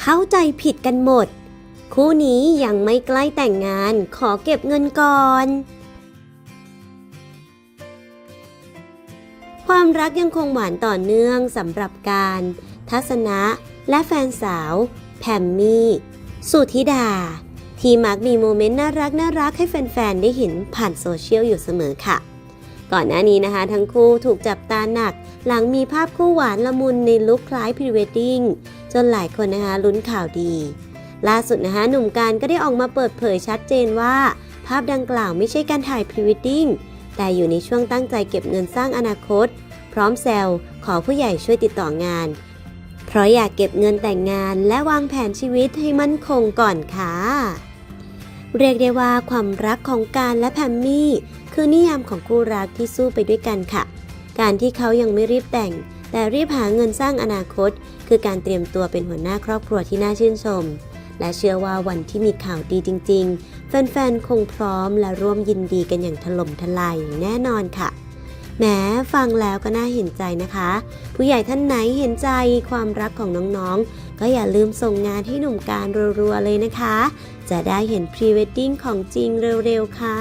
เข้าใจผิดกันหมด คู่นี้ยังไม่ใกล้แต่งงานขอเก็บเงินก่อน ความรักยังคงหวานต่อเนื่องสำหรับการ ทัศนะ และแฟนสาว แพมมี่ สุธิดา ที่มักมีโมเมนต์น่ารักน่ารักให้แฟนๆ ได้เห็นผ่านโซเชียลอยู่เสมอค่ะก่อนหน้านี้นะคะ ทั้งคู่ถูกจับตาหนัก หลังมีภาพคู่หวานละมุนในลุคคล้ายพรีเวดดิ้ง จนหลายคนนะคะลุ้นข่าวดี ล่าสุดนะคะหนุ่มการก็ได้ออกมาเปิดเผยชัดเจนว่า ภาพดังกล่าวไม่ใช่การถ่ายพรีเวดดิ้งแต่อยู่ในช่วงตั้งใจเก็บเงินสร้างอนาคต พร้อมแซวขอผู้ใหญ่ช่วยติดต่องาน เพราะอยากเก็บเงินแต่งงานและวางแผนชีวิตให้มั่นคงก่อนค่ะเรียกได้ว่าความรักของการและแพมมี่ คือนิยามของคู่รักที่สู้ไปด้วยกันค่ะ การที่เขายังไม่รีบแต่ง แต่รีบหาเงินสร้างอนาคต คือการเตรียมตัวเป็นหัวหน้าครอบครัวที่น่าชื่นชม และเชื่อว่าวันที่มีข่าวดีจริง ๆ แฟนๆ คงพร้อมและร่วมยินดีกันอย่างถล่มทลายแน่นอนค่ะแหมฟังแล้วก็น่าเห็นใจนะคะ ผู้ใหญ่ท่านไหนเห็นใจความรักของน้องๆ ก็อย่าลืมส่งงานให้หนุ่มการรัวๆเลยนะคะ จะได้เห็นพรีเวดดิ้งของจริงเร็วๆค่ะ